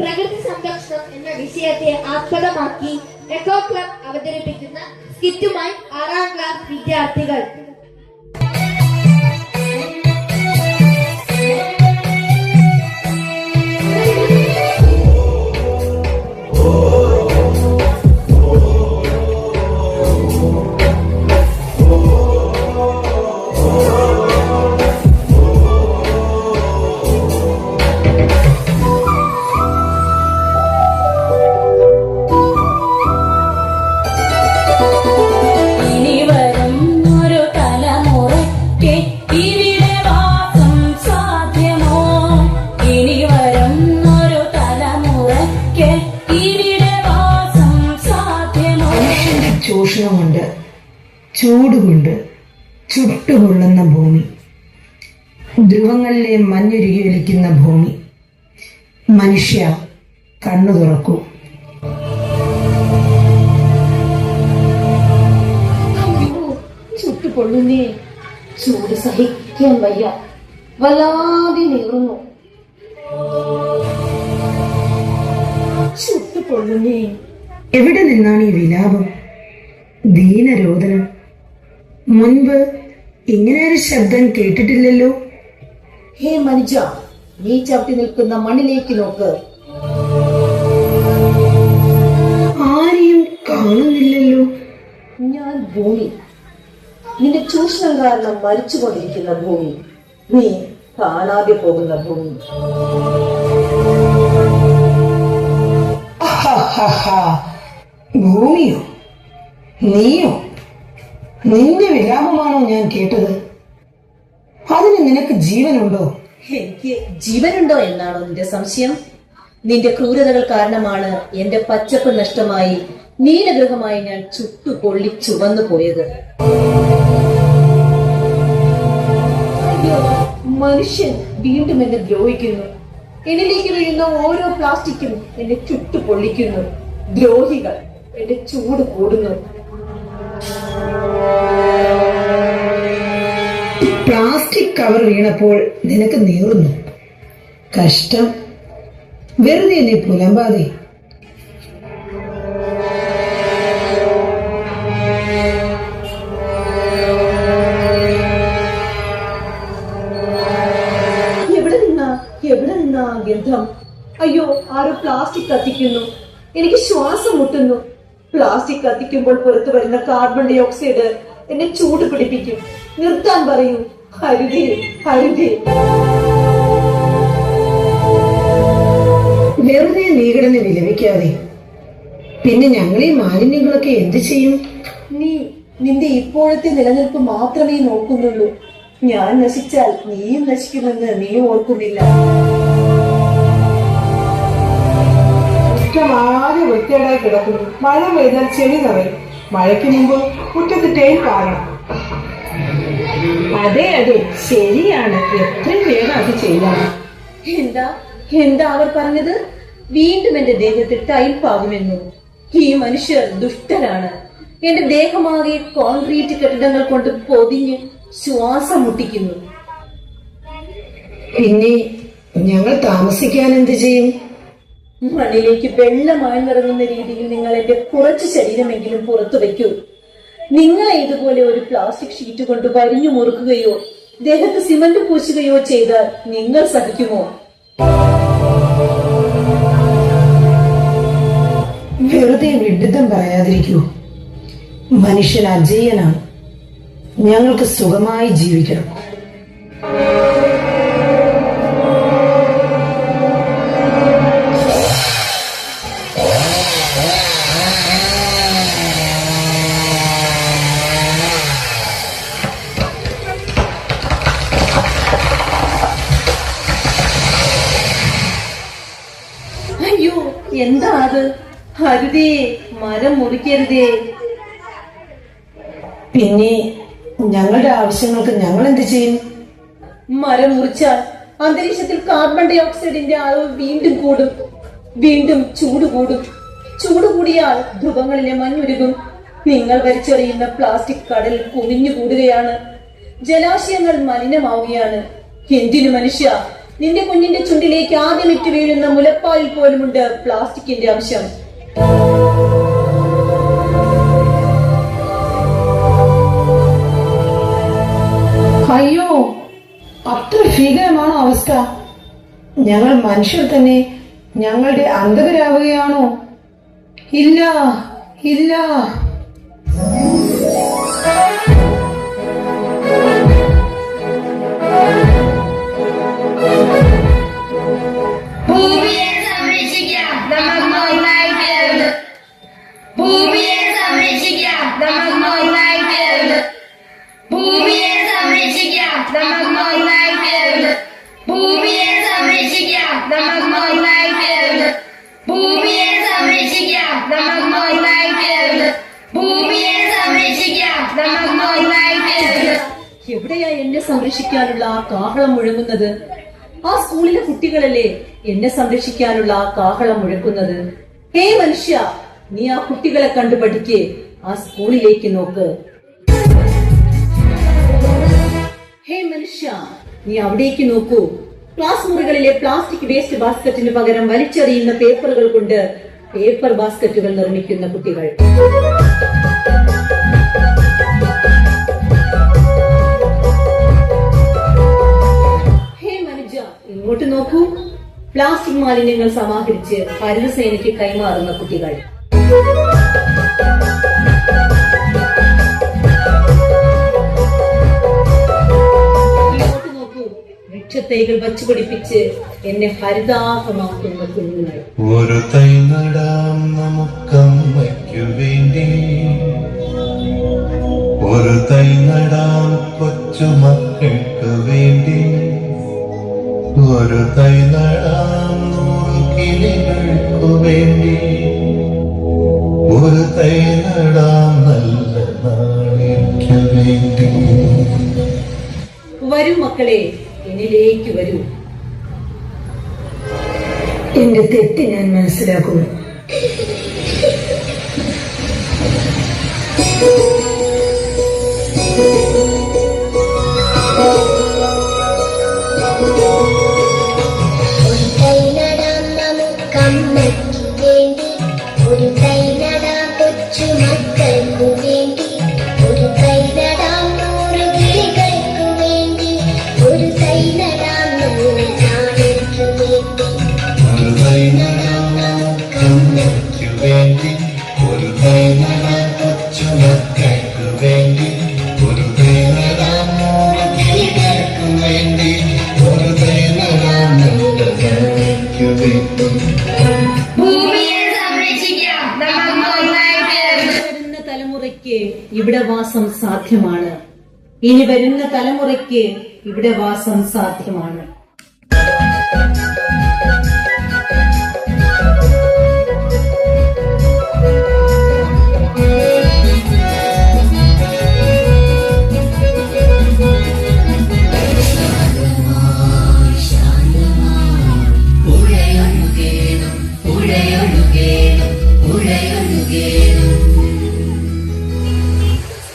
പ്രകൃതി സംരക്ഷണം എന്ന വിഷയത്തെ ആസ്പദമാക്കി എക്കോ ക്ലബ് അവതരിപ്പിക്കുന്ന സ്കിറ്റുമായി ആറാം ക്ലാസ് വിദ്യാർത്ഥികൾ. ഇനി മനുഷ്യന്റെ ചൂഷണം കൊണ്ട് ചൂടുകൊണ്ട് ചുട്ടുകൊള്ളുന്ന ഭൂമി. ധ്രുവങ്ങളിലെ മഞ്ഞുരുകി ഒലിക്കുന്ന ഭൂമി. മനുഷ്യ കണ്ണു തുറക്കൂ. ചുട്ടുപൊള്ളുന്നേ ചൂട് സഹിക്കാൻ വയ്യ. വല്ലാതെ നീറുന്നു. ചുട്ടുപൊള്ളുന്നേ എവിടെ നിന്നാണ് ഈ വിലാപം? ദീനരോദനം. മുൻപ് ഇങ്ങനെ ഒരു ശബ്ദം കേട്ടിട്ടില്ലല്ലോ? ഹേ മനുജ നീ ചവിട്ടി നിൽക്കുന്ന മണ്ണിലേക്ക് നോക്ക്. ആരെയും കാണുന്നില്ലല്ലോ. ഞാൻ ഭൂമി. നിന്റെ ചൂഷണം കാരണം മരിച്ചുകൊണ്ടിരിക്കുന്ന ഭൂമി. നീ കാണാതെ പോകുന്ന ഭൂമി. ഭൂമിയോ? നീയോ? നിന്റെ വിലാപമാണോ ഞാൻ കേട്ടത്? അതിന് നിനക്ക് ജീവനുണ്ടോ? എനിക്ക് ജീവനുണ്ടോ എന്നാണോ നിന്റെ സംശയം? നിന്റെ ക്രൂരതകൾ കാരണമാണ് എന്റെ പച്ചപ്പ് നഷ്ടമായി നീലഗ്രഹമായി ഞാൻ ചുട്ടു പൊള്ളി ചുവന്നു പോയത്. മനുഷ്യൻ വീണ്ടും എന്നെ ദ്രോഹിക്കുന്നു. എന്നിലേക്ക് വീഴുന്ന ഓരോ പ്ലാസ്റ്റിക്കും എന്നെ ചുട്ടു പൊള്ളിക്കുന്നു ദ്രോഹികൾ എന്റെ ചൂട് കൂടുന്നു. പ്ലാസ്റ്റിക് കവർ വീണപ്പോൾ നിനക്ക് നീറുന്നു. കഷ്ടം. വെറുതെ നീ പുലമ്പാതെ. നിന്നാ? എവിടെ നിന്നാ ഗന്ധം? അയ്യോ ആരോ പ്ലാസ്റ്റിക് കത്തിക്കുന്നു. എനിക്ക് ശ്വാസം മുട്ടുന്നു. പ്ലാസ്റ്റിക് കത്തിക്കുമ്പോൾ പുറത്തു വരുന്ന കാർബൺ ഡയോക്സൈഡ് ഓക്സൈഡ് എന്നെ ചൂട് പിടിപ്പിക്കും. നിർത്താൻ പറയൂ. ഹരിതേ ഹരിതേ. വെറുതെ നീ കിടന്ന് വിലപിക്കാതെ. പിന്നെ ഞങ്ങളെ ഈ മാലിന്യങ്ങളൊക്കെ എന്ത് ചെയ്യും? നീ നിന്റെ ഇപ്പോഴത്തെ നിലനിൽപ്പ് മാത്രമേ നോക്കുന്നുള്ളൂ. ഞാൻ നശിച്ചാൽ നീയും നശിക്കുമെന്ന് നീ ഓർക്കുന്നില്ല. മുറ്റമാകെ വൃത്തിയേടായി കിടക്കുന്നു. മഴ പെയ്താൽ ചെളി നിറയും. മഴയ്ക്ക് മുമ്പ് മുറ്റത്ത് ടൈം കാണണം അതെ അതെ ശരിയാണ്. എത്രയും വേഗം അത് ചെയ്യണം എന്താ? എന്താ അവർ പറഞ്ഞത്? വീണ്ടും എന്റെ ദേഹത്തിൽ ടൈപ്പാകുമെന്നു ഈ മനുഷ്യർ ദുഷ്ടരാണ്. എന്റെ ദേഹമാകെ കോൺക്രീറ്റ് കെട്ടിടങ്ങൾ കൊണ്ട് പൊതിഞ്ഞ് ശ്വാസം മുട്ടിക്കുന്നു. പിന്നെ ഞങ്ങൾ താമസിക്കാൻ എന്ത് ചെയ്യും? മണ്ണിലേക്ക് വെള്ളമായി നിറങ്ങുന്ന രീതിയിൽ നിങ്ങൾ എന്റെ കുറച്ച് ശരീരമെങ്കിലും പുറത്തു വയ്ക്കൂ. നിങ്ങളെ ഇതുപോലെ ഒരു പ്ലാസ്റ്റിക് ഷീറ്റ് കൊണ്ട് വരിഞ്ഞു മുറുക്കുകയോ ദേഹത്ത് സിമന്റ് പൂശുകയോ ചെയ്താൽ നിങ്ങൾ സഹിക്കുമോ? വെറുതെ വിഡിതം പറയാതിരിക്കൂ. മനുഷ്യൻ അജയ്യനാണ് ഞങ്ങൾക്ക് സുഖമായി ജീവിക്കണം. എന്താ അത് ഹരിതേ മരം മുറിക്കരുതേ. പിന്നെ ഞങ്ങളുടെ ആവശ്യങ്ങൾക്ക് ഞങ്ങൾ എന്ത് ചെയ്യും? മരം മുറിച്ചാൽ അന്തരീക്ഷത്തിൽ കാർബൺ ഡൈ ഓക്സൈഡിന്റെ അളവ് വീണ്ടും കൂടും. വീണ്ടും ചൂട് കൂടും. ചൂട് കൂടിയാൽ ധ്രുവങ്ങളിലെ മഞ്ഞുരുകും. നിങ്ങൾ വലിച്ചെറിയുന്ന പ്ലാസ്റ്റിക് കടൽ കുമിഞ്ഞു കൂടുകയാണ്. ജലാശയങ്ങൾ മലിനമാവുകയാണ്. എന്തിനു മനുഷ്യ നിന്റെ കുഞ്ഞിന്റെ ചുണ്ടിലേക്ക് ആദ്യം ഇട്ട് വീഴുന്ന മുലപ്പാലിൽ പോലുമുണ്ട് പ്ലാസ്റ്റിക്കിന്റെ അംശം. അയ്യോ അത്ര ഭീകരമാണോ അവസ്ഥ? ഞങ്ങൾ മനുഷ്യർ തന്നെ ഞങ്ങളുടെ അന്ധകരാവുകയാണോ? ഇല്ല ഇല്ല. ഭൂമിയെ ഭൂമിയെ ഭൂമിയെ എവിടെയാ എന്നെ സംരക്ഷിക്കാനുള്ള ആ കാഹളം മുഴങ്ങുന്നത്? ആ സ്കൂളിലെ കുട്ടികളല്ലേ എന്നെ സംരക്ഷിക്കാനുള്ള ആ കാഹളം മുഴക്കുന്നത്? ഹേ മനുഷ്യ നീ ആ കുട്ടികളെ കണ്ടു പഠിക്കേ ആ സ്കൂളിലേക്ക് നോക്ക്. ഹേ മനുഷ്യ നീ അവിടേക്ക് നോക്കൂ. ക്ലാസ് മുറികളിലെ പ്ലാസ്റ്റിക് വേസ്റ്റ് ബാസ്ക്കറ്റിന് പകരം വലിച്ചെറിയുന്ന പേപ്പറുകൾ കൊണ്ട് പേപ്പർ ബാസ്ക്കറ്റുകൾ നിർമ്മിക്കുന്ന കുട്ടികൾ. ഹേ മനുജ ഇങ്ങോട്ട് നോക്കൂ. പ്ലാസ്റ്റിക് മാലിന്യങ്ങൾ സമാഹരിച്ച് ഹരിതസേനയ്ക്ക് കൈമാറുന്ന കുട്ടികൾ. വൃക്ഷത്തൈകൾ വച്ചുപിടിപ്പിച്ച് എന്നെ ഹരിതാഹമാക്കുന്ന കുഞ്ഞുങ്ങൾ. ഒരു തൈ നടാം നമുക്കമ്മയ്ക്കു വേണ്ടി ഒരു തൈ നടാം കൊച്ചുമക്കൾക്ക് വേണ്ടി. ഒരു തൈ നടാം നൂറ് കിളികൾക്കു വേണ്ടി. ഒരു തൈ നടാം നല്ല നാളേക്കു വേണ്ടി. വരും മക്കളെ എന്നിലേക്ക് വരൂ. എന്റെ തെറ്റ് ഞാൻ മനസ്സിലാക്കുന്നു. വേണ്ടി ഒരു തൈ കൊച്ചു മക്കൾക്ക് വേണ്ടി ഒരു നൂറ് കിളികൾക്ക് വേണ്ടി ഒരു നല്ല വേണ്ടി. തലമുറയ്ക്ക് ഇവിടെ വാസം സാധ്യമാണ്. ഇനി വരുന്ന തലമുറയ്ക്ക് ഇവിടെ വാസം സാധ്യമാണ്.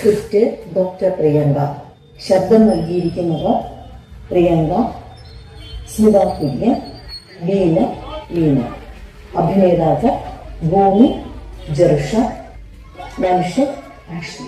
Script doctor Priyanka. ശബ്ദം നൽകിയിരിക്കുന്നത് പ്രിയങ്ക സ്മിത ലീന ലീന. അഭിനേതാക്കൾ ഭൂമി ജർഷ മനുഷ്യ ആഷ്ണ